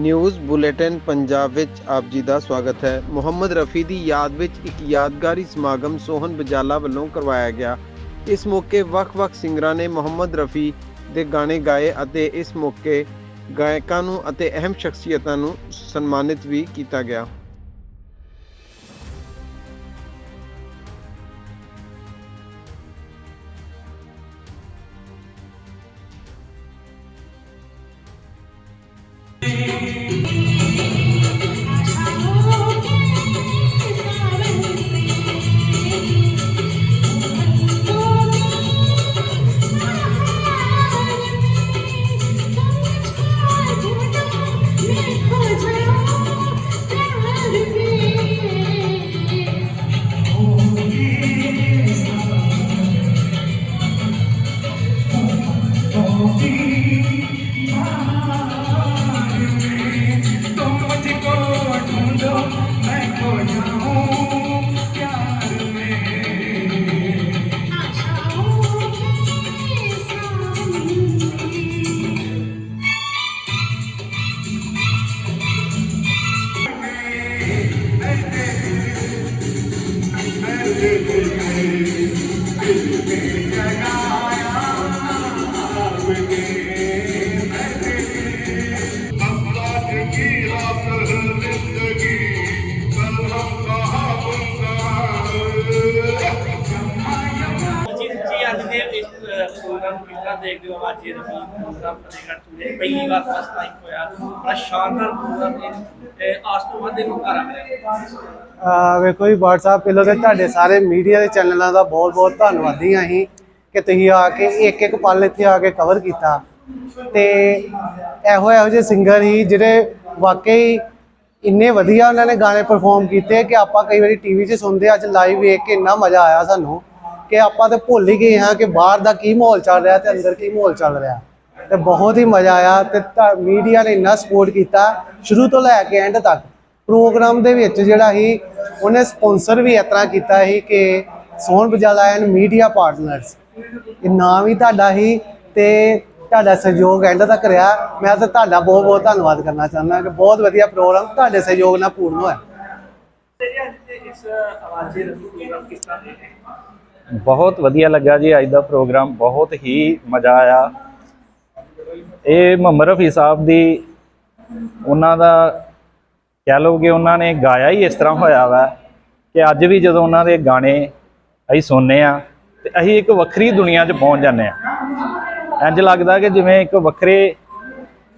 News bulletin Punjab ਵਿੱਚ ਆਪ ਜੀ ਦਾ ਸਵਾਗਤ ਹੈ। ਮੁਹੰਮਦ ਰਫੀ ਦੀ ਯਾਦ ਵਿੱਚ ਇੱਕ ਯਾਦਗਾਰੀ ਸਮਾਗਮ ਸੋਹਨ ਬਜਾਲਾ ਵੱਲੋਂ ਕਰਵਾਇਆ ਗਿਆ। ਇਸ ਮੌਕੇ ਵੱਖ-ਵੱਖ ਸਿੰਗਰਾਂ ਨੇ ਮੁਹੰਮਦ ਰਫੀ ਦੇ ਗਾਣੇ ਗਾਏ ਅਤੇ ਇਸ ਮੌਕੇ ਗਾਇਕਾਂ ਨੂੰ ਅਤੇ ਅਹਿਮ ਸ਼ਖਸੀਅਤਾਂ ਨੂੰ ਸਨਮਾਨਿਤ ਵੀ ਕੀਤਾ ਗਿਆ। Oh. ਪ੍ਰੋਗਰਾਮ ਨੂੰ ਕਿਸ ਤਰ੍ਹਾਂ ਦੇਖਦੇ ਹੋ ਅੱਜ ਇਹ ਰਫੀ ਪ੍ਰੋਗਰਾਮ ਫਤਿਹਗੜ੍ਹ ਚੂੜੇ ਪਹਿਲੀ ਵਾਰ ਫਸਟ ਟਾਈਮ ਹੋਇਆ ਆਸ ਤੋਂ ਵੱਧ ਇਹਨੂੰ ਘਰਾਂ ਮਿਲਿਆ ਵੇਖੋ ਜੀ WhatsApp ਪਹਿਲਾਂ ਤੇ ਤੁਹਾਡੇ ਸਾਰੇ ਮੀਡੀਆ ਦੇ ਚੈਨਲਾਂ ਦਾ ਬਹੁਤ-ਬਹੁਤ ਧੰਨਵਾਦੀ ਹਾਂ ਅਸੀਂ ਕਿ ਤੁਸੀਂ ਆ ਕੇ ਇੱਕ ਇੱਕ ਪਲ ਇੱਥੇ ਆ ਕੇ ਕਵਰ ਕੀਤਾ। ਤੇ ਇਹੋ ਇਹੋ ਜਿਹੇ ਸਿੰਗਰ ਹੀ ਜਿਹੜੇ ਵਾਕਈ ਇੰਨੇ ਵਧੀਆ ਉਹਨਾਂ ਨੇ ਗਾਣੇ ਪਰਫਾਰਮ ਕੀਤੇ ਕਿ ਆਪਾਂ ਕਈ ਵਾਰੀ ਟੀਵੀ 'ਚ ਸੁਣਦੇ ਅੱਜ ਲਾਈਵ ਵੇਖ ਕੇ ਇੰਨਾ ਮਜ਼ਾ ਆਇਆ ਸਾਨੂੰ। ਕਿ ਆਪਾਂ ਤੇ ਭੁੱਲ ਹੀ ਗਏ ਹਾਂ ਕਿ ਬਾਹਰ ਦਾ ਕੀ ਮਾਹੌਲ ਚੱਲ ਰਿਹਾ ਤੇ ਅੰਦਰ ਕੀ ਮਾਹੌਲ ਚੱਲ ਰਿਹਾ। ਤੇ ਬਹੁਤ ਹੀ ਮਜ਼ਾ ਆਇਆ ਤੇ ਮੀਡੀਆ ਨੇ ਇੰਨਾ ਸਪੋਰਟ ਕੀਤਾ ਸ਼ੁਰੂ ਤੋਂ ਲੈ ਕੇ ਐਂਡ ਤੱਕ। ਪ੍ਰੋਗਰਾਮ ਦੇ ਵਿੱਚ ਜਿਹੜਾ ਸੀ, ਉਹਨੇ ਸਪਾਂਸਰ ਵੀ ਇਸ ਤਰ੍ਹਾਂ ਕੀਤਾ ਸੀ ਕਿ Sohan Bajala and media partners ਇਹ ਨਾਮ ਹੀ ਤੁਹਾਡਾ ਹੀ ਤੇ ਤੁਹਾਡਾ ਸਹਿਯੋਗ ਐਂਡ ਤੱਕ ਰਿਹਾ। ਮੈਂ ਤਾਂ ਤੁਹਾਡਾ ਬਹੁਤ ਬਹੁਤ ਧੰਨਵਾਦ ਕਰਨਾ ਚਾਹੁੰਦਾ ਕਿ ਬਹੁਤ ਵਧੀਆ ਪ੍ਰੋਗਰਾਮ ਤੁਹਾਡੇ ਸਹਿਯੋਗ ਨਾਲ ਪੂਰਨ ਹੋਇਆ। ਤੇ ਇਸ ਆਵਾਜ਼ੇ ਰਫੀ ਕਿਸ ਤਰ੍ਹਾਂ ਦੇਖਦੇ ਬਹੁਤ ਵਧੀਆ ਲੱਗਾ ਜੀ ਅੱਜ ਦਾ ਪ੍ਰੋਗਰਾਮ, ਬਹੁਤ ਹੀ ਮਜ਼ਾ ਆਇਆ। ਇਹ ਮੁਹੰਮਦ ਰਫੀ ਸਾਹਿਬ ਦੀ, ਉਹਨਾਂ ਦਾ ਕਹਿ ਲਓ ਕਿ ਉਹਨਾਂ ਨੇ ਗਾਇਆ ਹੀ ਇਸ ਤਰ੍ਹਾਂ ਹੋਇਆ ਵਾ ਕਿ ਅੱਜ ਵੀ ਜਦੋਂ ਉਹਨਾਂ ਦੇ ਗਾਣੇ ਅਸੀਂ ਸੁਣਨੇ ਆ ਤੇ ਅਸੀਂ ਇੱਕ ਵੱਖਰੀ ਦੁਨੀਆ 'ਚ ਪਹੁੰਚ ਜਾਂਦੇ ਆ। ਇੰਜ ਲੱਗਦਾ ਕਿ ਜਿਵੇਂ ਇੱਕ ਵੱਖਰੇ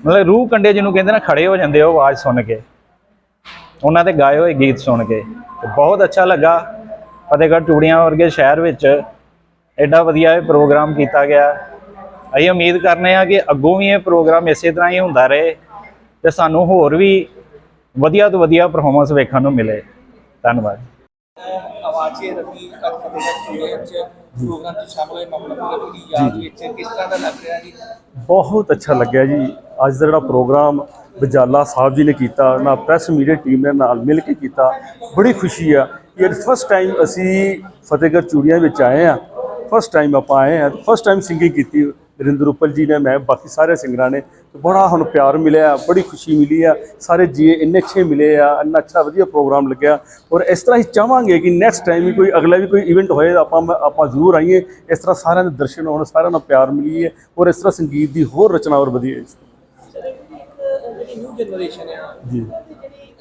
ਮਤਲਬ ਰੂਹ ਕੰਡੇ ਜਿਹਨੂੰ ਕਹਿੰਦੇ ਨਾ, ਖੜੇ ਹੋ ਜਾਂਦੇ ਉਹ ਆਵਾਜ਼ ਸੁਣ ਕੇ, ਉਹਨਾਂ ਦੇ ਗਾਏ ਹੋਏ ਗੀਤ ਸੁਣ ਕੇ। ਤੇ ਬਹੁਤ ਅੱਛਾ ਲੱਗਾ। ਫਤਿਹਗੜ੍ਹ ਚੂੜੀਆਂ ਵਰਗੇ ਸ਼ਹਿਰ ਵਿੱਚ ਐਡਾ ਵਧੀਆ ਇਹ ਪ੍ਰੋਗਰਾਮ ਕੀਤਾ ਗਿਆ। ਅਸੀਂ ਉਮੀਦ ਕਰਨੇ ਆ ਕਿ ਅੱਗੋਂ ਵੀ ਇਹ ਪ੍ਰੋਗਰਾਮ ਇਸੇ ਤਰ੍ਹਾਂ ਹੀ ਹੁੰਦਾ ਰਹੇ ਤੇ ਸਾਨੂੰ ਹੋਰ ਵੀ ਵਧੀਆ ਤੋਂ ਵਧੀਆ ਪਰਫਾਰਮੈਂਸ ਵੇਖਣ ਨੂੰ ਮਿਲੇ। ਧੰਨਵਾਦ। ਆਵਾਜ਼ੇ ਰਫੀ ਅੱਜ ਫਤਿਹਗੜ੍ਹ ਚੂੜੇ ਵਿੱਚ ਪ੍ਰੋਗਰਾਮ 'ਚ ਸ਼ਾਮਲ ਹੋਏ ਮੁਹੰਮਦ ਰਫੀ ਦੀ ਯਾਦ ਵਿੱਚ ਕਿਸ ਤਰ੍ਹਾਂ ਦਾ ਲੱਗ ਰਿਹਾ ਜੀ? ਬਹੁਤ ਅੱਛਾ ਲੱਗਿਆ ਜੀ। ਅੱਜ ਦਾ ਜਿਹੜਾ ਪ੍ਰੋਗਰਾਮ ਬਜਾਲਾ ਸਾਹਿਬ ਜੀ ਨੇ ਕੀਤਾ ਨਾ ਪ੍ਰੈਸ ਮੀਡੀਆ ਟੀਮ ਨੇ ਨਾਲ ਮਿਲ ਕੇ ਕੀਤਾ। ਬੜੀ ਖੁਸ਼ੀ ਆ। ਇਹ ਫਸਟ ਟਾਈਮ ਅਸੀਂ ਫਤਿਹਗੜ੍ਹ ਚੂੜੀਆਂ ਵਿੱਚ ਆਏ ਆ ਫਸਟ ਟਾਈਮ ਆਪਾਂ ਆਏ ਆ ਫਸਟ ਟਾਈਮ ਸਿੰਗਿੰਗ ਕੀਤੀ। ਨਰਿੰਦਰ ਉਪਲ ਜੀ ਨੇ ਮੈਂ ਬਾਕੀ ਸਾਰੇ ਸਿੰਗਰਾਂ ਨੇ। ਬੜਾ ਸਾਨੂੰ ਪਿਆਰ ਮਿਲਿਆ ਬੜੀ ਖੁਸ਼ੀ ਮਿਲੀ ਆ। ਸਾਰੇ ਜੀ ਇੰਨੇ ਅੱਛੇ ਮਿਲੇ ਆ ਇੰਨਾ ਅੱਛਾ ਵਧੀਆ ਪ੍ਰੋਗਰਾਮ ਲੱਗਿਆ। ਔਰ ਇਸ ਤਰ੍ਹਾਂ ਹੀ ਚਾਹਾਂਗੇ ਕਿ ਨੈਕਸਟ ਟਾਈਮ ਵੀ ਕੋਈ ਅਗਲਾ ਵੀ ਕੋਈ ਇਵੈਂਟ ਹੋਏ ਆਪਾਂ ਆਪਾਂ ਜ਼ਰੂਰ ਆਈਏ। ਇਸ ਤਰ੍ਹਾਂ ਸਾਰਿਆਂ ਦੇ ਦਰਸ਼ਨ ਹੋਣ ਸਾਰਿਆਂ ਨਾਲ ਪਿਆਰ ਮਿਲੀਏ ਔਰ ਇਸ ਤਰ੍ਹਾਂ ਸੰਗੀਤ ਦੀ ਹੋਰ ਰਚਨਾ ਹੋਰ ਵਧੀਆ ਵੀ ਇੱਕ ਜਿਹੜੀ ਨਿਊ ਜਨਰੇਸ਼ਨ ਆ ਜੀ।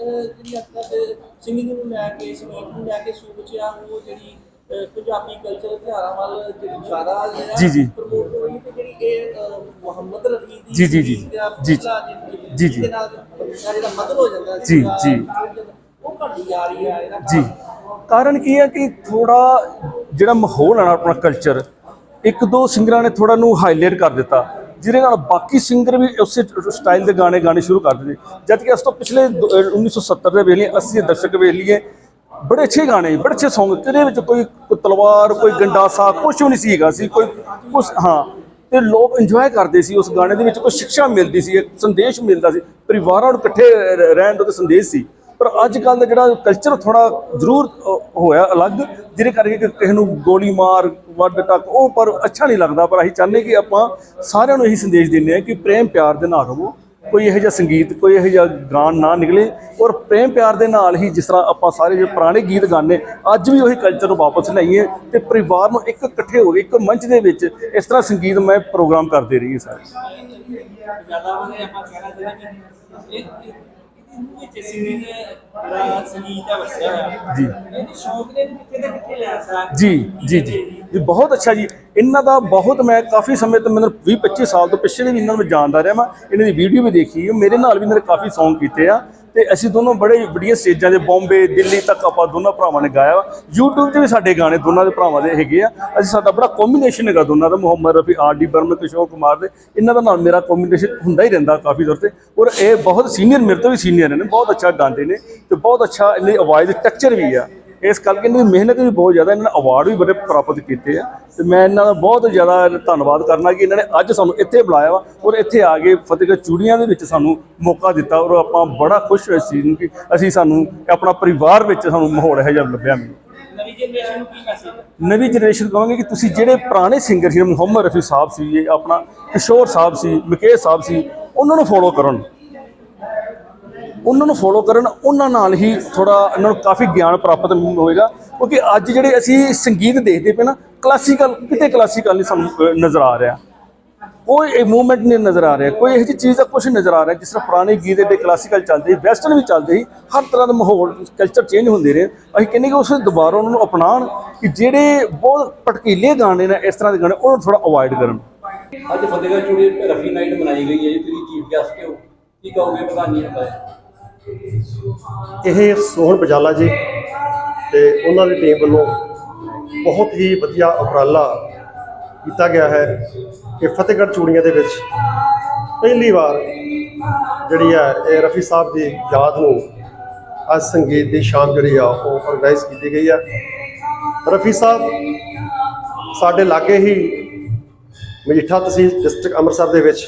ਜਿਹੜੀ ਅੱਜ ਸਿੰਗਿੰਗ ਨੂੰ ਲੈ ਕੇ ਸੰਗੀਤ ਨੂੰ ਲੈ ਕੇ ਸੋਚ ਆ ਉਹ ਜਿਹੜੀ ਪੰਜਾਬੀ ਕਲਚਰ ਤਿਉਹਾਰਾਂ ਵੱਲ ਜਿਹੜੀ ਜ਼ਿਆਦਾ ਜੀ, ਜੀ। ਪ੍ਰਮੋਟ ਹੋ ਰਹੀ ਤੇ ਜਿਹੜੀ ਇਹ ਮੁਹੰਮਦ ਰਫੀ ਦੀ ਜੀ, ਜੀ, ਜੀ, ਜੀ, ਜੀ, ਜੀ। ਨਾਲ ਜਿਹੜਾ ਮਦਦ ਹੋ ਜਾਂਦਾ ਜੀ, ਜੀ। ਉਹ ਘਟਦੀ ਜਾ ਰਹੀ ਹੈ ਇਹਦਾ ਜੀ ਕਾਰਨ ਕੀ ਹੈ ਕਿ ਥੋੜਾ ਜਿਹੜਾ ਮਾਹੌਲ ਹੈ ਆਪਣਾ ਕਲਚਰ ਇੱਕ ਦੋ ਸਿੰਗਰਾਂ ਨੇ ਥੋੜਾ ਨੂੰ ਹਾਈਲਾਈਟ ਕਰ ਦਿੱਤਾ ਜਿਹਦੇ ਨਾਲ ਬਾਕੀ ਸਿੰਗਰ ਵੀ ਉਸੇ ਸਟਾਈਲ ਦੇ ਗਾਣੇ ਗਾਣੇ ਸ਼ੁਰੂ ਕਰ ਦਿੱਤੇ। ਜਦ ਕਿ ਉਸ ਤੋਂ ਪਿਛਲੇ ਦੋ- ਅਹ 1970 ਦੇ ਵੇਖ ਲਈਏ 80 ਦੇ ਵੇਖ ਲਈਏ, ਬੜੇ ਅੱਛੇ ਗਾਣੇ, ਬੜੇ ਅੱਛੇ Song ਕਿਹਦੇ ਵਿੱਚ ਕੋਈ ਕੋਈ ਤਲਵਾਰ, ਕੋਈ ਗੰਡਾਸਾ ਕੁਝ ਵੀ ਨਹੀਂ ਸੀਗਾ ਸੀ, ਕੋਈ ਕੁਛ, ਹਾਂ। ਤੇ ਲੋਕ ਇੰਜੋਏ ਕਰਦੇ ਸੀ ਉਸ ਗਾਣੇ ਦੇ ਵਿੱਚ, ਕੋਈ ਸਿੱਖਿਆ ਮਿਲਦੀ ਸੀ, ਇੱਕ ਸੰਦੇਸ਼ ਮਿਲਦਾ ਸੀ, ਪਰਿਵਾਰਾਂ ਨੂੰ ਇਕੱਠੇ ਰਹਿਣ ਦਾ ਸੰਦੇਸ਼ ਸੀ। ਪਰ ਅੱਜ ਕੱਲ ਦਾ ਜਿਹੜਾ ਕਲਚਰ ਥੋੜਾ ਜ਼ਰੂਰ ਹੋਇਆ ਅਲੱਗ, ਜਿਹਦੇ ਕਰਕੇ ਕਿਸੇ ਨੂੰ ਗੋਲੀ ਮਾਰ, ਵੱਡ ਟੱਕ, ਉਹ ਪਰ ਅੱਛਾ ਨਹੀਂ ਲੱਗਦਾ। ਪਰ ਅਸੀਂ ਚਾਹੁੰਦੇ ਕਿ ਆਪਾਂ ਸਾਰਿਆਂ ਨੂੰ ਇਹੀ ਸੰਦੇਸ਼ ਦਿੰਦੇ ਆ ਕਿ ਪ੍ਰੇਮ ਪਿਆਰ ਦੇ ਨਾਲ ਰਹੋ। ਕੋਈ ਇਹੋ ਜਿਹਾ ਸੰਗੀਤ, ਕੋਈ ਇਹੋ ਜਿਹਾ ਗਾਣ ਨਾ ਨਿਕਲੇ ਔਰ ਪ੍ਰੇਮ ਪਿਆਰ ਦੇ ਨਾਲ ਹੀ ਜਿਸ ਤਰ੍ਹਾਂ ਆਪਾਂ ਸਾਰੇ ਜਿਹੜੇ ਪੁਰਾਣੇ ਗੀਤ ਗਾਣੇ ਅੱਜ ਵੀ ਉਹੀ ਕਲਚਰ ਨੂੰ ਵਾਪਸ ਲਿਆਈਏ ਤੇ ਪਰਿਵਾਰ ਨੂੰ ਇੱਕ ਇਕੱਠੇ ਹੋ ਕੇ, ਇੱਕ ਮੰਚ ਦੇ ਵਿੱਚ ਇਸ ਤਰ੍ਹਾਂ ਸੰਗੀਤ ਮੈਂ ਪ੍ਰੋਗਰਾਮ ਕਰਦੇ ਰਹੀਏ ਸਾਰੇ। ਵਿੱਚ ਸਿੰਗਿੰਗ ਦਾ ਸੰਗੀਤ ਦਾ ਵਸਿਆ ਹੋਇਆ ਜੀ। ਇਹਦੇ ਸ਼ੌਕ ਨੇ ਕਿੱਥੇ ਤੇ ਕਿੱਥੇ ਲੈ ਸਕਦਾ ਜੀ ਜੀ। ਜੀ। ਜੀ ਬਹੁਤ ਅੱਛਾ ਜੀ। ਇਹਨਾਂ ਦਾ ਬਹੁਤ ਮੈਂ ਕਾਫੀ ਸਮੇਂ ਤੋਂ ਮੈਨੂੰ 20 25 ਸਾਲ ਤੋਂ ਪਿਛਲੇ ਵੀ ਇਹਨਾਂ ਨੂੰ ਜਾਣਦਾ ਰਿਹਾ ਮੈਂ ਇਹਨਾਂ ਦੀ ਵੀਡੀਓ ਵੀ ਦੇਖੀ ਮੇਰੇ ਨਾਲ ਵੀ ਇਹਨਾਂ ਨੇ ਕਾਫੀ Song ਕੀਤੇ ਆ। ਤੇ ਅਸੀਂ ਦੋਨੋਂ ਬੜੇ ਵੱਡੀਆਂ ਸਟੇਜਾਂ ਦੇ ਬੰਬੇ, ਦਿੱਲੀ ਤੱਕ ਆਪਾਂ ਦੋਨਾਂ ਭਰਾਵਾਂ ਨੇ ਗਾਇਆ ਵਾ। YouTube 'ਤੇ ਵੀ ਸਾਡੇ ਗਾਣੇ ਦੋਨਾਂ ਦੇ ਭਰਾਵਾਂ ਦੇ ਹੈਗੇ ਆ। ਅਸੀਂ ਸਾਡਾ ਬੜਾ ਕੰਬੀਨੇਸ਼ਨ ਹੈਗਾ ਦੋਨਾਂ ਦਾ, ਮੁਹੰਮਦ ਰਫੀ, ਆਰ ਡੀ ਬਰਮਨ ਕਿਸ਼ੋਰ ਕੁਮਾਰ ਦੇ। ਇਹਨਾਂ ਦਾ ਨਾਲ ਮੇਰਾ ਕੰਬੀਨੇਸ਼ਨ ਹੁੰਦਾ ਹੀ ਰਹਿੰਦਾ ਕਾਫੀ ਦੌਰ ਤੇ। ਔਰ ਇਹ ਬਹੁਤ ਸੀਨੀਅਰ ਮੇਰੇ ਤੋਂ ਵੀ ਸੀਨੀਅਰ ਨੇ, ਬਹੁਤ ਅੱਛਾ ਗਾਉਂਦੇ ਨੇ ਤੇ ਬਹੁਤ ਅੱਛਾ ਇਹਦੀ ਆਵਾਜ਼ ਟੈਕਸਚਰ ਵੀ ਆ। ਇਸ ਕਰਕੇ ਇਹਨਾਂ ਦੀ ਮਿਹਨਤ ਵੀ ਬਹੁਤ ਜ਼ਿਆਦਾ ਇਹਨਾਂ ਨੇ ਅਵਾਰਡ ਵੀ ਬੜੇ ਪ੍ਰਾਪਤ ਕੀਤੇ ਆ। ਤੇ ਮੈਂ ਇਹਨਾਂ ਦਾ ਬਹੁਤ ਜ਼ਿਆਦਾ ਧੰਨਵਾਦ ਕਰਨਾ ਕਿ ਇਹਨਾਂ ਨੇ ਅੱਜ ਸਾਨੂੰ ਇੱਥੇ ਬੁਲਾਇਆ ਵਾ ਔਰ ਇੱਥੇ ਆ ਕੇ ਫਤਿਹਗੜ੍ਹ ਚੂੜੀਆਂ ਦੇ ਵਿੱਚ ਸਾਨੂੰ ਮੌਕਾ ਦਿੱਤਾ ਔਰ ਆਪਾਂ ਬੜਾ ਖੁਸ਼ ਹੋਏ ਸੀ ਕਿ ਅਸੀਂ ਸਾਨੂੰ ਆਪਣਾ ਪਰਿਵਾਰ ਵਿੱਚ ਸਾਨੂੰ ਮਾਹੌਲ ਇਹੋ ਜਿਹਾ ਲੱਭਿਆ ਮੈਨੂੰ। ਨਵੀਂ ਜਨਰੇਸ਼ਨ ਨੂੰ ਕੀ ਮੈਸੇਜ ਨਵੀਂ ਜਨਰੇਸ਼ਨ ਕਹਾਂਗੇ ਕਿ ਤੁਸੀਂ ਜਿਹੜੇ ਪੁਰਾਣੇ ਸਿੰਗਰ ਸੀ ਮੁਹੰਮਦ ਰਫੀ ਸਾਹਿਬ ਸੀ ਇਹ ਆਪਣਾ ਕਿਸ਼ੋਰ ਸਾਹਿਬ ਸੀ ਮੁਕੇਸ਼ ਸਾਹਿਬ ਸੀ ਉਹਨਾਂ ਨੂੰ ਫੋਲੋ ਕਰਨ। ਉਹਨਾਂ ਨੂੰ ਫੋਲੋ ਕਰਨ, ਉਹਨਾਂ ਨਾਲ ਹੀ ਥੋੜਾ ਉਹਨਾਂ ਨੂੰ ਕਾਫੀ ਗਿਆਨ ਪ੍ਰਾਪਤ ਹੋਏਗਾ, ਕਿਉਂਕਿ ਅੱਜ ਜਿਹੜੇ ਅਸੀਂ ਸੰਗੀਤ ਦੇਖਦੇ ਪਏ ਨਾ ਕਲਾਸੀਕਲ ਕਿਤੇ ਕਲਾਸੀਕਲ ਨਹੀਂ ਸਾਨੂੰ ਨਜ਼ਰ ਆ ਰਿਹਾ। ਕੋਈ ਇਹ ਮੂਵਮੈਂਟ ਨਹੀਂ ਨਜ਼ਰ ਆ ਰਿਹਾ, ਕੋਈ ਇਹੋ ਜਿਹੀ ਚੀਜ਼ ਦਾ ਕੁਝ ਨਜ਼ਰ ਆ ਰਿਹਾ, ਜਿਸ ਤਰ੍ਹਾਂ ਪੁਰਾਣੇ ਗੀਤ ਏਡੇ ਕਲਾਸੀਕਲ ਚੱਲਦੇ ਵੈਸਟਰਨ ਵੀ ਚੱਲਦੇ ਸੀ, ਹਰ ਤਰ੍ਹਾਂ ਦਾ ਮਾਹੌਲ ਕਲਚਰ ਚੇਂਜ ਹੁੰਦੇ ਰਹੇ। ਅਸੀਂ ਕਹਿੰਦੇ ਕਿ ਉਸ ਦੁਬਾਰਾ ਉਹਨਾਂ ਨੂੰ ਅਪਣਾਉਣ, ਕਿ ਜਿਹੜੇ ਬਹੁਤ ਪਟਕੀਲੇ ਗਾਣੇ ਨੇ ਇਸ ਤਰ੍ਹਾਂ ਦੇ ਗਾਣੇ, ਉਹਨਾਂ ਨੂੰ ਥੋੜਾ ਅਵਾਇਡ ਕਰਨ। ਅੱਜ ਫਤਿਹਗੜ੍ਹ ਚੂੜੀ ਰਫੀ ਨਾਈਟ ਮਨਾਈ ਗਈ ਹੈ ਜੀ, ਤੁਸੀਂ ਚੀਫ ਗੈਸਟ ਹੋ, ਕੀ ਕਹੋਗੇ ਪ੍ਰਧਾਨ ਜੀ ਨੂੰ ਇਹ ਸੋਹਣ ਬਜਾਲਾ ਜੀ ਤੇ ਉਹਨਾਂ ਦੀ ਟੀਮ ਵੱਲੋਂ ਬਹੁਤ ਹੀ ਵਧੀਆ ਉਪਰਾਲਾ ਕੀਤਾ ਗਿਆ ਹੈ ਕਿ ਫਤਿਹਗੜ੍ਹ ਚੂੜੀਆਂ ਦੇ ਵਿੱਚ ਪਹਿਲੀ ਵਾਰ ਜਿਹੜੀ ਹੈ ਇਹ ਰਫੀ ਸਾਹਿਬ ਦੀ ਯਾਦ ਨੂੰ ਅੱਜ ਸੰਗੀਤ ਦੀ ਸ਼ਾਮ ਜਿਹੜੀ ਆ ਉਹ ਆਰਗੇਨਾਈਜ਼ ਕੀਤੀ ਗਈ ਆ। ਰਫੀ ਸਾਹਿਬ ਸਾਡੇ ਲਾਗੇ ਹੀ ਮਜੀਠਾ ਤਹਿਸੀਲ ਡਿਸਟ੍ਰਿਕਟ ਅੰਮ੍ਰਿਤਸਰ ਦੇ ਵਿੱਚ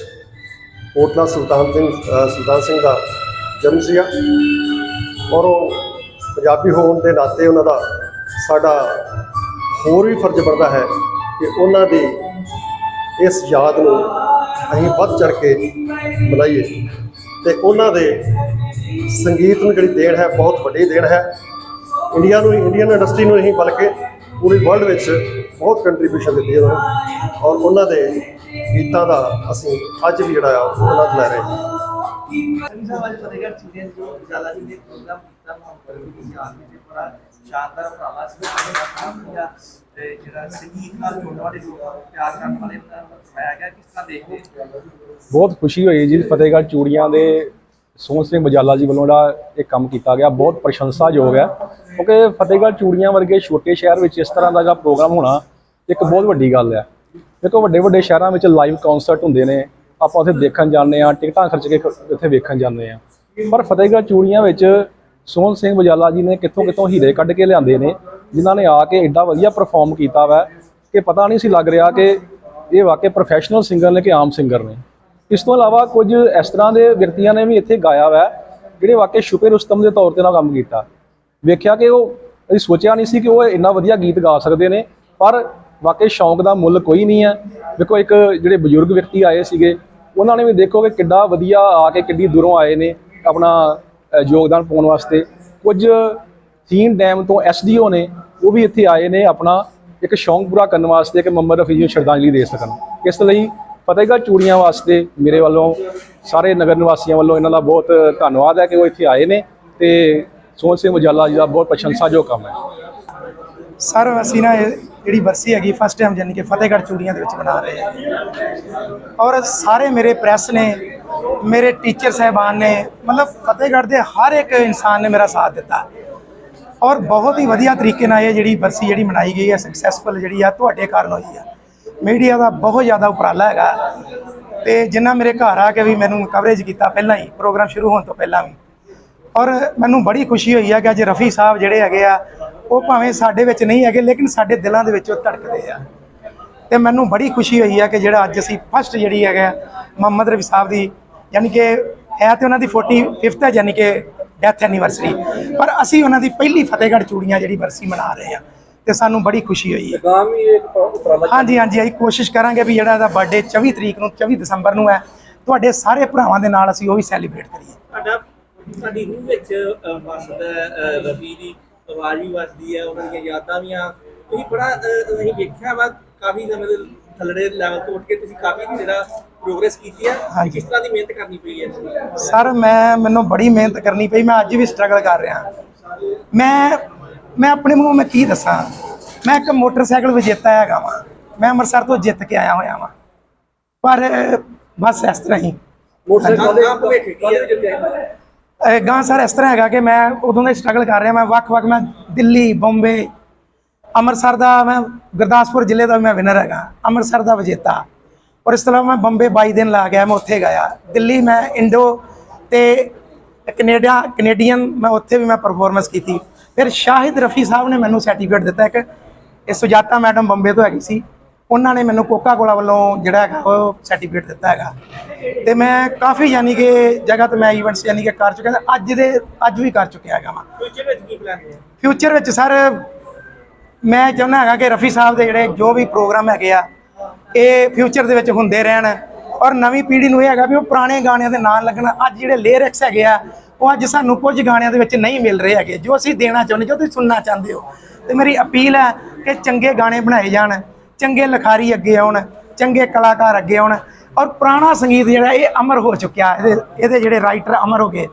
ਕੋਟਲਾ ਸੁਲਤਾਨ ਸਿੰਘ ਸੁਲਤਾਨ ਸਿੰਘ ਦਾ ਜਨਮ ਸੀਗਾ। ਔਰ ਉਹ ਪੰਜਾਬੀ ਹੋਣ ਦੇ ਨਾਤੇ ਉਹਨਾਂ ਦਾ ਸਾਡਾ ਹੋਰ ਵੀ ਫਰਜ਼ ਬਣਦਾ ਹੈ ਕਿ ਉਹਨਾਂ ਦੀ ਇਸ ਯਾਦ ਨੂੰ ਅਸੀਂ ਵੱਧ ਚੜ ਕੇ ਮਨਾਈਏ। ਤੇ ਉਹਨਾਂ ਦੇ ਸੰਗੀਤ ਨੂੰ ਜਿਹੜੀ ਦੇਣ ਹੈ, ਬਹੁਤ ਵੱਡੀ ਦੇਣ ਹੈ। ਇੰਡੀਆ ਨੂੰ, ਇੰਡੀਅਨ ਇੰਡਸਟਰੀ ਨੂੰ ਨਹੀਂ, ਬਲਕਿ ਪੂਰੀ ਵਰਲਡ ਵਿੱਚ ਬਹੁਤ ਕੰਟਰੀਬਿਊਸ਼ਨ ਦਿੱਤੀ ਉਹਨਾਂ ਨੇ। ਔਰ ਉਹਨਾਂ ਦੇ ਗੀਤਾਂ ਦਾ ਅਸੀਂ ਅੱਜ ਵੀ ਜਿਹੜਾ ਆ ਉਹ ਆਨੰਦ ਲੈ ਰਹੇ ਹਾਂ। ਸੰਨੀ ਸਾਹਿਬ ਅੱਜ ਫਤਿਹਗੜ੍ਹ ਚੂੜੀਆਂ ਜੋ ਜਾਲਾ ਜੀ ਨੇ ਪ੍ਰੋਗਰਾਮ ਕੀਤਾ ਮੁਹੱਬਤ ਦੀ ਯਾਦ ਵਿੱਚ ਬੜਾ ਸ਼ਾਨਦਾਰ ਉਪਰਾਲਾ ਸੀ, ਉਹਨੇ ਆਪਣਾ ਤੇ ਜਿਹੜਾ ਸੰਗੀਤ ਨਾਲ ਜੁੜਨ ਵਾਲੇ ਲੋਕ ਪਿਆਰ ਕਰਨ ਵਾਲੇ ਉਹਨਾਂ ਨੂੰ ਦਿਖਾਇਆ ਗਿਆ, ਕਿਸ ਤਰ੍ਹਾਂ ਦੇਖਦੇ ਬਹੁਤ ਖੁਸ਼ੀ ਹੋਈ ਜੀ, ਫਤਿਹਗੜ੍ਹ ਚੂੜੀਆਂ ਦੇ ਸੋਹਣ ਸਿੰਘ ਮਜਾਲਾ ਜੀ ਵੱਲੋਂ ਜਿਹੜਾ ਇਹ ਕੰਮ ਕੀਤਾ ਗਿਆ, ਬਹੁਤ ਪ੍ਰਸ਼ੰਸਾਯੋਗ ਹੈ, ਕਿਉਂਕਿ ਫਤਿਹਗੜ੍ਹ ਚੂੜੀਆਂ ਵਰਗੇ ਛੋਟੇ ਸ਼ਹਿਰ ਵਿੱਚ ਇਸ ਤਰ੍ਹਾਂ ਦਾ ਜਿਹੜਾ ਪ੍ਰੋਗਰਾਮ ਹੋਣਾ, ਇੱਕ ਬਹੁਤ ਵੱਡੀ ਗੱਲ ਹੈ। ਦੇਖੋ ਵੱਡੇ ਵੱਡੇ ਸ਼ਹਿਰਾਂ ਵਿੱਚ ਲਾਈਵ ਕਨਸਰਟ ਹੁੰਦੇ ਨੇ ਆਪਾਂ ਉੱਥੇ ਦੇਖਣ ਜਾਂਦੇ ਆ ਟਿਕਟਾਂ ਖਰਚ ਕੇ ਖ- ਉੱਥੇ ਵੇਖਣ ਜਾਂਦੇ ਆ ਪਰ ਫਤਿਹਗੜ੍ਹ ਚੂੜੀਆਂ ਵਿੱਚ ਸੋਹਣ ਸਿੰਘ ਬਜਾਲਾ ਜੀ ਨੇ ਕਿੱਥੋਂ ਕਿੱਥੋਂ ਹੀਰੇ ਕੱਢ ਕੇ ਲਿਆਂਦੇ ਨੇ, ਜਿਨ੍ਹਾਂ ਨੇ ਆ ਕੇ ਐਡਾ ਵਧੀਆ ਪਰਫਾਰਮ ਕੀਤਾ ਵਾ ਕਿ ਪਤਾ ਨਹੀਂ ਸੀ ਲੱਗ ਰਿਹਾ ਕਿ ਇਹ ਵਾਕਈ ਪ੍ਰੋਫੈਸ਼ਨਲ ਸਿੰਗਰ ਨੇ ਕਿ ਆਮ ਸਿੰਗਰ ਨੇ। ਇਸ ਤੋਂ ਇਲਾਵਾ ਕੁਝ ਇਸ ਤਰ੍ਹਾਂ ਦੇ ਵਿਅਕਤੀਆਂ ਨੇ ਵੀ ਇੱਥੇ ਗਾਇਆ ਵਾ, ਜਿਹੜੇ ਵਾਕਈ ਸ਼ੁਪੇ ਰੁਸਤਮ ਦੇ ਤੌਰ ਤੇ ਨਾਲ ਕੰਮ ਕੀਤਾ। ਵੇਖਿਆ ਕਿ ਉਹ, ਅਸੀਂ ਸੋਚਿਆ ਨਹੀਂ ਸੀ ਕਿ ਉਹ ਇੰਨਾ ਵਧੀਆ ਗੀਤ ਗਾ ਸਕਦੇ ਨੇ, ਪਰ ਵਾਕਈ ਸ਼ੌਂਕ ਦਾ ਮੁੱਲ ਕੋਈ ਨਹੀਂ ਹੈ। ਦੇਖੋ, ਇੱਕ ਜਿਹੜੇ ਬਜ਼ੁਰਗ ਵਿਅਕਤੀ ਆਏ ਸੀਗੇ, ਉਹਨਾਂ ਨੇ ਵੀ ਦੇਖੋ ਕਿ ਕਿੱਡਾ ਵਧੀਆ ਆ ਕੇ ਕਿੱਡੀ ਦੂਰੋਂ ਆਏ ਨੇ ਆਪਣਾ ਯੋਗਦਾਨ ਪਾਉਣ ਵਾਸਤੇ। ਕੁਝ ਥੀਨ ਡੈਮ ਤੋਂ ਐਸਡੀਓ ਨੇ, ਉਹ ਵੀ ਇੱਥੇ ਆਏ ਨੇ ਆਪਣਾ ਇੱਕ ਸ਼ੌਂਕ ਪੂਰਾ ਕਰਨ ਵਾਸਤੇ ਕਿ ਮੁਹੰਮਦ ਰਫੀ ਨੂੰ ਸ਼ਰਧਾਂਜਲੀ ਦੇ ਸਕਣ। ਇਸ ਲਈ ਫਤਿਹਗੜ੍ਹ ਚੂੜੀਆਂ ਵਾਸਤੇ ਮੇਰੇ ਵੱਲੋਂ, ਸਾਰੇ ਨਗਰ ਨਿਵਾਸੀਆਂ ਵੱਲੋਂ ਇਹਨਾਂ ਦਾ ਬਹੁਤ ਧੰਨਵਾਦ ਹੈ ਕਿ ਉਹ ਇੱਥੇ ਆਏ ਨੇ ਤੇ ਸੋਹਣ ਸਿੰਘ ਉਜਾਲਾ ਜੀ ਦਾ ਬਹੁਤ ਪ੍ਰਸ਼ੰਸਾਯੋਗ ਕੰਮ ਹੈ। ਸਰ, ਅਸੀਂ ਨਾ ਇਹ ਜਿਹੜੀ ਬਰਸੀ ਹੈਗੀ ਫਸਟ ਟਾਈਮ ਜਾਨੀ ਕਿ ਫਤਿਹਗੜ੍ਹ ਚੂੜੀਆਂ ਦੇ ਵਿੱਚ ਮਨਾ ਰਹੇ ਹਾਂ। ਔਰ ਸਾਰੇ ਮੇਰੇ ਪ੍ਰੈਸ ਨੇ, ਮੇਰੇ ਟੀਚਰ ਸਹਿਬਾਨ ਨੇ, ਮਤਲਬ ਫਤਿਹਗੜ੍ਹ ਦੇ ਹਰ ਇੱਕ ਇਨਸਾਨ ਨੇ ਮੇਰਾ ਸਾਥ ਦਿੱਤਾ। ਔਰ ਬਹੁਤ ਹੀ ਵਧੀਆ ਤਰੀਕੇ ਨਾਲ ਇਹ ਜਿਹੜੀ ਬਰਸੀ ਜਿਹੜੀ ਮਨਾਈ ਗਈ ਹੈ ਸਕਸੈਸਫੁਲ ਜਿਹੜੀ ਆ, ਤੁਹਾਡੇ ਕਾਰਨ ਹੋਈ ਆ। ਮੀਡੀਆ ਦਾ ਬਹੁਤ ਜ਼ਿਆਦਾ ਉਪਰਾਲਾ ਹੈਗਾ। ਤੇ ਜਿੰਨਾ ਮੇਰੇ ਘਰ ਆ ਕੇ ਵੀ ਮੈਨੂੰ ਕਵਰੇਜ ਕੀਤਾ ਪਹਿਲਾਂ ਹੀ ਪ੍ਰੋਗਰਾਮ ਸ਼ੁਰੂ ਹੋਣ ਤੋਂ ਪਹਿਲਾਂ ਵੀ। ਔਰ ਮੈਨੂੰ ਬੜੀ ਖੁਸ਼ੀ ਹੋਈ ਆ ਕਿ ਅੱਜ ਰਫੀ ਸਾਹਿਬ ਜਿਹੜੇ ਹੈਗੇ ਆ ਉਹ ਭਾਵੇਂ ਸਾਡੇ ਵਿੱਚ ਨਹੀਂ ਹੈਗੇ ਲੇਕਿਨ ਸਾਡੇ ਦਿਲਾਂ ਦੇ ਵਿੱਚ ਉਹ ਧੜਕਦੇ ਆ। ਤੇ ਮੈਨੂੰ ਬੜੀ ਖੁਸ਼ੀ ਹੋਈ ਆ ਕਿ ਜਿਹੜਾ ਅੱਜ ਅਸੀਂ ਫਸਟ ਜਿਹੜੀ ਹੈਗਾ ਮੁਹੰਮਦ ਰਫੀ ਸਾਹਿਬ ਦੀ ਯਾਨੀ ਕਿ ਹੈ ਤੇ ਉਹਨਾਂ ਦੀ 45th ਹੈ ਯਾਨੀ ਕਿ ਡੈਥ ਐਨੀਵਰਸਰੀ ਪਰ ਅਸੀਂ ਉਹਨਾਂ ਦੀ ਪਹਿਲੀ ਫਤਿਹਗੜ੍ਹ ਚੂੜੀਆਂ ਜਿਹੜੀ ਬਰਸੀ ਮਨਾ ਰਹੇ ਆ ਤੇ ਸਾਨੂੰ ਬੜੀ ਖੁਸ਼ੀ ਹੋਈ ਹੈ ਹਾਂਜੀ ਹਾਂਜੀ ਅਸੀਂ ਕੋਸ਼ਿਸ਼ ਕਰਾਂਗੇ ਵੀ ਜਿਹੜਾ ਇਹਦਾ ਬਰਥਡੇ 24 ਤਰੀਕ ਨੂੰ 24 ਦਸੰਬਰ ਨੂੰ ਹੈ ਤੁਹਾਡੇ ਸਾਰੇ ਭਰਾਵਾਂ ਦੇ ਨਾਲ ਅਸੀਂ ਉਹ ਵੀ ਸੈਲੀਬ੍ਰੇਟ ਕਰੀਏ। ਤੁਹਾਡਾ ਤੁਹਾਡੀ ਰੂਹ ਵਿੱਚ ਵਸਦਾ ਰਫੀ ਦੀ ਆਵਾਜ਼ ਵੀ ਵਸਦੀ ਹੈ ਉਹਨਾਂ ਦੀਆਂ ਯਾਦਾਂ ਵੀ ਆ। ਤੁਸੀਂ ਬੜਾ ਅਹ, ਅਸੀਂ ਵੇਖਿਆ ਵਾ ਕਾਫੀ ਸਮੇਂ ਦੇ ਥੱਲੜੇ ਲੈਵਲ ਤੋਂ ਉੱਠ ਕੇ ਤੁਸੀਂ ਕਾਫੀ ਜਿਹੜਾ ਪ੍ਰੋਗਰੈਸ ਕੀਤੀ ਹੈ। ਹਾਂਜੀ। ਕਿਸ ਤਰ੍ਹਾਂ ਦੀ ਮਿਹਨਤ ਕਰਨੀ ਪਈ ਹੈ? ਸਰ ਮੈਂ ਮੈਨੂੰ ਬੜੀ ਮਿਹਨਤ ਕਰਨੀ ਪਈ। ਮੈਂ ਅੱਜ ਵੀ ਸਟਰਗਲ ਕਰ ਰਿਹਾ। ਮੈਂ ਮੈਂ ਆਪਣੇ ਮੂੰਹ ਮੈਂ ਕੀ ਦੱਸਾਂ? ਮੈਂ ਇੱਕ ਮੋਟਰਸਾਈਕਲ ਵਿਜੇਤਾ ਹੈਗਾ ਵਾਂ। ਮੈਂ ਅੰਮ੍ਰਿਤਸਰ ਤੋਂ ਜਿੱਤ ਕੇ ਆਇਆ ਹੋਇਆ ਵਾਂ। ਪਰ ਬਸ ਇਸ ਤਰ੍ਹਾਂ ਹੀ। ਮੋਟਰਸਾਈਕਲ ਨਾ ਭਵਿੱਖ ਕੀ ਹੈ? ਜਿੱਤੇ ਇਹ ਗਾਂ ਸਰ ਇਸ ਤਰ੍ਹਾਂ ਹੈਗਾ ਕਿ ਮੈਂ ਉਦੋਂ ਦਾ ਸਟਰਗਲ ਕਰ ਰਿਹਾ, ਮੈਂ ਵੱਖ-ਵੱਖ ਮੈਂ ਦਿੱਲੀ, ਬੰਬੇ, ਅੰਮ੍ਰਿਤਸਰ ਦਾ ਮੈਂ ਗੁਰਦਾਸਪੁਰ ਜ਼ਿਲ੍ਹੇ ਦਾ ਵੀ ਮੈਂ ਵਿਨਰ ਹੈਗਾ, ਅੰਮ੍ਰਿਤਸਰ ਦਾ ਵਿਜੇਤਾ। ਔਰ ਇਸ ਤਰ੍ਹਾਂ ਮੈਂ ਬੰਬੇ 22 ਦਿਨ ਲਾ ਗਿਆ ਮੈਂ ਉੱਥੇ ਗਿਆ ਦਿੱਲੀ ਮੈਂ ਇੰਡੋ ਤੇ ਕੈਨੇਡਾ, ਕੈਨੇਡੀਅਨ ਮੈਂ ਉੱਥੇ ਵੀ ਮੈਂ ਪਰਫਾਰਮੈਂਸ ਕੀਤੀ। ਫਿਰ ਸ਼ਾਹਿਦ ਰਫੀ ਸਾਹਿਬ ਨੇ ਮੈਨੂੰ ਸਰਟੀਫਿਕੇਟ ਦਿੱਤਾ ਇੱਕ, ਇਹ ਸੁਜਾਤਾ ਮੈਡਮ ਬੰਬੇ ਤੋਂ ਹੈਗੀ ਸੀ। ਉਹਨਾਂ ਨੇ ਮੈਨੂੰ ਕੋਕਾ ਕੋਲਾ ਵੱਲੋਂ ਜਿਹੜਾ ਹੈਗਾ ਉਹ ਸਰਟੀਫਿਕੇਟ ਦਿੱਤਾ ਹੈਗਾ। ਤੇ ਮੈਂ ਕਾਫੀ ਯਾਨੀ ਕਿ ਜਗ੍ਹਾ ਤੇ ਮੈਂ ਇਵੈਂਟਸ ਯਾਨੀ ਕਿ ਕਰ ਚੁੱਕਿਆ ਅੱਜ ਦੇ ਅੱਜ ਵੀ ਕਰ ਚੁੱਕਿਆ ਹੈਗਾ ਮੈਂ ਫਿਊਚਰ ਵਿੱਚ ਕੀ ਪਲਾਨ ਹੈ ਫਿਊਚਰ ਵਿੱਚ ਸਰ ਮੈਂ ਚਾਹੁੰਦਾ ਹੈਗਾ ਕਿ ਰਫੀ ਸਾਹਿਬ ਦੇ ਜਿਹੜੇ ਜੋ ਵੀ ਪ੍ਰੋਗਰਾਮ ਹੈਗੇ ਆ ਇਹ ਫਿਊਚਰ ਦੇ ਵਿੱਚ ਹੁੰਦੇ ਰਹਿਣ। ਔਰ ਨਵੀਂ ਪੀੜ੍ਹੀ ਨੂੰ ਇਹ ਹੈਗਾ ਵੀ ਉਹ ਪੁਰਾਣੇ ਗਾਣਿਆਂ ਦੇ ਨਾਲ ਲੱਗਣਾ। ਅੱਜ ਜਿਹੜੇ ਲਿਰਿਕਸ ਹੈਗੇ ਆ ਉਹ ਅੱਜ ਸਾਨੂੰ ਕੁਝ ਗਾਣਿਆਂ ਦੇ ਵਿੱਚ ਨਹੀਂ ਮਿਲ ਰਹੇ ਹੈਗੇ। ਜੋ ਅਸੀਂ ਦੇਣਾ ਚਾਹੁੰਦੇ ਜੋ ਤੁਸੀਂ ਸੁਣਨਾ ਚਾਹੁੰਦੇ ਹੋ। ਤੇ ਮੇਰੀ ਅਪੀਲ ਹੈ ਕਿ ਚੰਗੇ ਗਾਣੇ ਬਣਾਏ ਜਾਣ। ਚੰਗੇ ਲਿਖਾਰੀ ਅੱਗੇ ਆਉਣ ਚੰਗੇ ਕਲਾਕਾਰ ਅੱਗੇ ਆਉਣ ਔਰ ਪੁਰਾਣਾ ਸੰਗੀਤ ਜਿਹੜਾ ਇਹ ਅਮਰ ਹੋ ਚੁੱਕਿਆ ਇਹਦੇ ਇਹਦੇ ਜਿਹੜੇ ਰਾਈਟਰ ਅਮਰ ਹੋ ਗਏ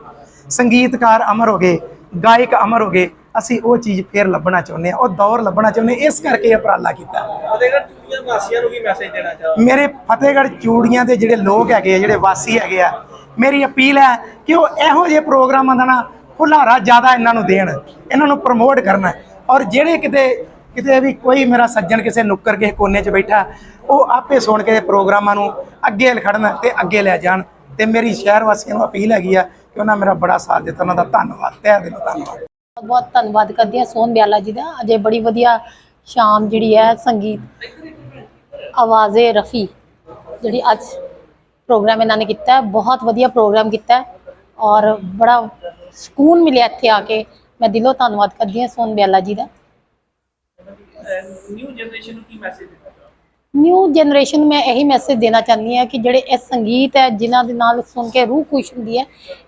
ਸੰਗੀਤਕਾਰ ਅਮਰ ਹੋ ਗਏ ਗਾਇਕ ਅਮਰ ਹੋ ਗਏ ਅਸੀਂ ਉਹ ਚੀਜ਼ ਫੇਰ ਲੱਭਣਾ ਚਾਹੁੰਦੇ ਆ ਉਹ ਦੌਰ ਲੱਭਣਾ ਚਾਹੁੰਦੇ। ਇਸ ਕਰਕੇ ਇਹ ਉਪਰਾਲਾ ਕੀਤਾ ਫਤਿਹਗੜ੍ਹ ਚੂੜੀਆਂ ਵਾਸੀਆਂ ਨੂੰ ਵੀ ਮੈਸੇਜ ਦੇਣਾ ਚਾਹੋ ਮੇਰੇ ਫਤਿਹਗੜ੍ਹ ਚੂੜੀਆਂ ਦੇ ਜਿਹੜੇ ਲੋਕ ਹੈਗੇ ਆ ਜਿਹੜੇ ਵਾਸੀ ਹੈਗੇ ਆ ਮੇਰੀ ਅਪੀਲ ਹੈ ਕਿ ਉਹ ਇਹੋ ਜਿਹੇ ਪ੍ਰੋਗਰਾਮਾਂ ਦਾ ਨਾ ਹੁਲਾਰਾ ਜ਼ਿਆਦਾ ਇਹਨਾਂ ਨੂੰ ਦੇਣ ਇਹਨਾਂ ਨੂੰ ਪ੍ਰਮੋਟ ਕਰਨਾ ਔਰ ਜਿਹੜੇ ਕਿਤੇ ਕਿਤੇ ਵੀ ਕੋਈ ਮੇਰਾ ਸੱਜਣ ਕਿਸੇ ਨੁੱਕਰ ਕਿਸੇ ਕੋਨੇ 'ਚ ਬੈਠਾ, ਉਹ ਆਪੇ ਸੁਣ ਕੇ ਪ੍ਰੋਗਰਾਮਾਂ ਨੂੰ ਅੱਗੇ ਖੜਨ ਤੇ ਅੱਗੇ ਲੈ ਜਾਣ ਤੇ ਮੇਰੀ ਸ਼ਹਿਰ ਵਾਸੀਆਂ ਨੂੰ ਅਪੀਲ ਹੈਗੀ ਆ ਕਿ ਉਹਨਾਂ ਮੇਰਾ ਬੜਾ ਸਾਥ ਦਿੱਤਾ, ਉਹਨਾਂ ਦਾ ਧੰਨਵਾਦ, ਤਹਿ ਦਿਲੋਂ ਧੰਨਵਾਦ। ਬਹੁਤ ਧੰਨਵਾਦ ਕਰਦੀ ਹਾਂ ਸੋਹਣ ਬਿਆਲਾ ਜੀ ਦਾ। ਅਜੇ ਬੜੀ ਵਧੀਆ ਸ਼ਾਮ ਜਿਹੜੀ ਹੈ ਸੰਗੀਤ ਆਵਾਜ਼ੇ ਰਫੀ ਜਿਹੜੀ ਅੱਜ ਪ੍ਰੋਗਰਾਮ ਇਹਨਾਂ ਨੇ ਕੀਤਾ ਹੈ, ਬਹੁਤ ਵਧੀਆ ਪ੍ਰੋਗਰਾਮ ਕੀਤਾ ਹੈ ਔਰ ਬੜਾ ਸਕੂਨ ਮਿਲਿਆ ਇੱਥੇ ਆ ਕੇ। ਮੈਂ ਦਿਲੋਂ ਧੰਨਵਾਦ ਕਰਦੀ ਹਾਂ ਸੋਨ ਬਿਆਲਾ ਜੀ ਦਾ। ਨਿਊ ਜਨਰੇਸ਼ਨ ਨੂੰ ਕੀ ਮੈਸੇਜ ਦੇਣਾ ਚਾਹੋ ਨਿਊ ਜਨਰੇਸ਼ਨ ਨੂੰ ਮੈਂ ਇਹੀ ਮੈਸੇਜ ਦੇਣਾ ਚਾਹੁੰਦੀ ਹਾਂ ਕਿ ਜਿਹੜੇ ਇਹ ਸੰਗੀਤ ਹੈ ਜਿਨ੍ਹਾਂ ਦੇ ਨਾਲ ਸੁਣ ਕੇ ਰੂਹ ਖੁਸ਼ ਹੁੰਦੀ ਹੈ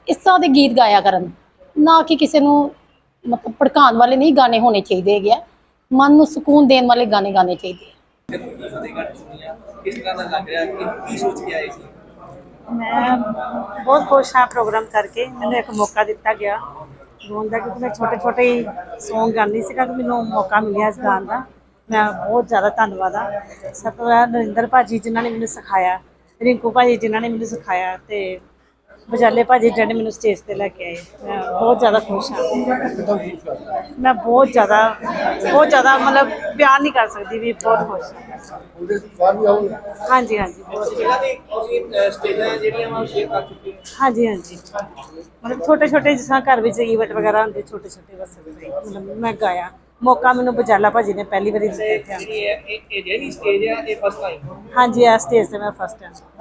ਇਸ ਤਰ੍ਹਾਂ ਦੇ ਗੀਤ ਗਾਇਆ ਕਰਨ। ਨਾ ਕਿ ਕਿਸੇ ਨੂੰ ਮਤਲਬ ਭੜਕਾਉਣ ਵਾਲੇ ਨਹੀਂ ਗਾਣੇ ਹੋਣੇ ਚਾਹੀਦੇ ਹੈਗੇ ਆ। ਮਨ ਨੂੰ ਸਕੂਨ ਦੇਣ ਵਾਲੇ ਗਾਣੇ ਗਾਣੇ ਚਾਹੀਦੇ ਆ। ਫਤਿਹਗੜ੍ਹ ਚੂੜੀਆਂ ਕਿਸ ਤਰ੍ਹਾਂ ਦਾ ਲੱਗ ਰਿਹਾ ਕਿ ਕੀ ਸੋਚ ਕੇ ਆਏ ਸੀ ਮੈਂ ਬਹੁਤ ਖੁਸ਼ ਹਾਂ ਪ੍ਰੋਗਰਾਮ ਕਰਕੇ। ਮੈਨੂੰ ਇੱਕ ਮੌਕਾ ਦਿੱਤਾ ਗਿਆ। ਗਾਉਣ ਦਾ ਕਿਉਂਕਿ ਮੈਂ ਛੋਟੇ ਛੋਟੇ ਹੀ Song ਗਾਉਂਦੀ ਸੀ ਕਿ ਮੈਨੂੰ ਮੌਕਾ ਮਿਲਿਆ ਇਸ ਗਾਉਣ ਦਾ। ਮੈਂ ਬਹੁਤ ਜ਼ਿਆਦਾ ਧੰਨਵਾਦ ਆ ਸਭ ਤੋਂ ਪਹਿਲਾਂ ਨਰਿੰਦਰ ਭਾਜੀ ਜਿਨ੍ਹਾਂ ਨੇ ਮੈਨੂੰ ਸਿਖਾਇਆ, ਰਿੰਕੂ ਭਾਜੀ ਜਿਨ੍ਹਾਂ ਨੇ ਮੈਨੂੰ ਸਿਖਾਇਆ ਤੇ ਬਜਾਲੇ ਭਾਜੀ ਜਿਹਨਾਂ ਨੇ ਮੈਨੂੰ ਸਟੇਜ ਤੇ ਲੈ ਕੇ ਆਏ। ਮੈਂ ਬਹੁਤ ਜ਼ਿਆਦਾ ਖੁਸ਼ ਹਾਂ। ਮੈਂ ਬਹੁਤ ਜ਼ਿਆਦਾ ਬਹੁਤ ਜ਼ਿਆਦਾ ਮਤਲਬ ਬਿਆਨ ਨਹੀਂ ਕਰ ਸਕਦੀ ਵੀ ਬਹੁਤ ਖੁਸ਼ ਹਾਂ। ਹਾਂਜੀ ਹਾਂਜੀ। ਜਿਹੜਾ ਵੀ ਹਾਂਜੀ ਹਾਂਜੀ। ਮਤਲਬ ਛੋਟੇ ਛੋਟੇ ਜਿਸ ਘਰ ਵਿੱਚ ਈਵੈਂਟ ਵਗੈਰਾ ਹੁੰਦੇ ਛੋਟੇ ਛੋਟੇ ਬਸ ਮਤਲਬ ਮੈਂ ਗਾਇਆ। ਮੌਕਾ ਮੈਨੂੰ ਬਜਾਲਾ ਭਾਜੀ ਨੇ ਪਹਿਲੀ ਵਾਰੀ ਦਿੱਤਾ। ਜਿਹੜੀ ਇਹ ਇਹ ਜਿਹੜੀ ਸਟੇਜ ਹੈ ਇਹ ਫਸਟ ਟਾਈਮ ਹਾਂਜੀ ਇਸ ਸਟੇਜ ਤੇ ਮੈਂ ਫਸਟ ਟਾਈਮ